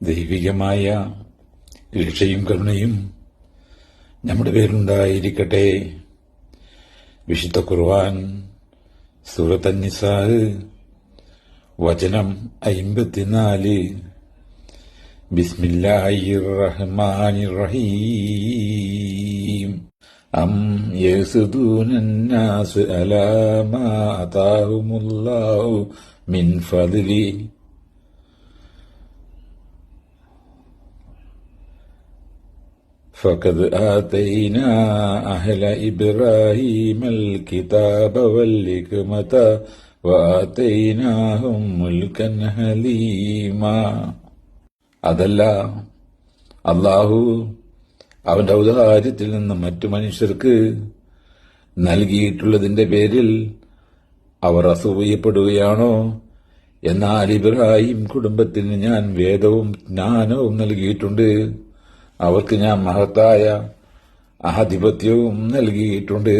ദൈവികമായ രക്ഷയും കരുണയും നമ്മുടെ പേരുണ്ടായിരിക്കട്ടെ വിശുദ്ധ കുർവാൻ സൂറത്തന്നിസാ വചനം അയിമ്പത്തിനാല് ബിസ്മില്ലാഹിർ റഹ്മാനിർ റഹീം അം യസുദൂനന്നാസ് അലാ മാ അതാഹുമുല്ലാഹു മിൻ ഫദ്ലി. فقد آتينا أهل إبراهيم الكتاب والحكمة وآتيناهم ملكا حليما അതല്ല അള്ളാഹു അവന്റെ ഔദാര്യത്തിൽ നിന്ന് മറ്റു മനുഷ്യർക്ക് നൽകിയിട്ടുള്ളതിന്റെ പേരിൽ അവർ അസൂയപ്പെടുകയാണോ എന്നാൽ ഇബ്രാഹിം കുടുംബത്തിന് ഞാൻ വേദവും ജ്ഞാനവും നൽകിയിട്ടുണ്ട് അവർക്ക് ഞാൻ മഹത്തായ ആധിപത്യവും നൽകിയിട്ടുണ്ട്.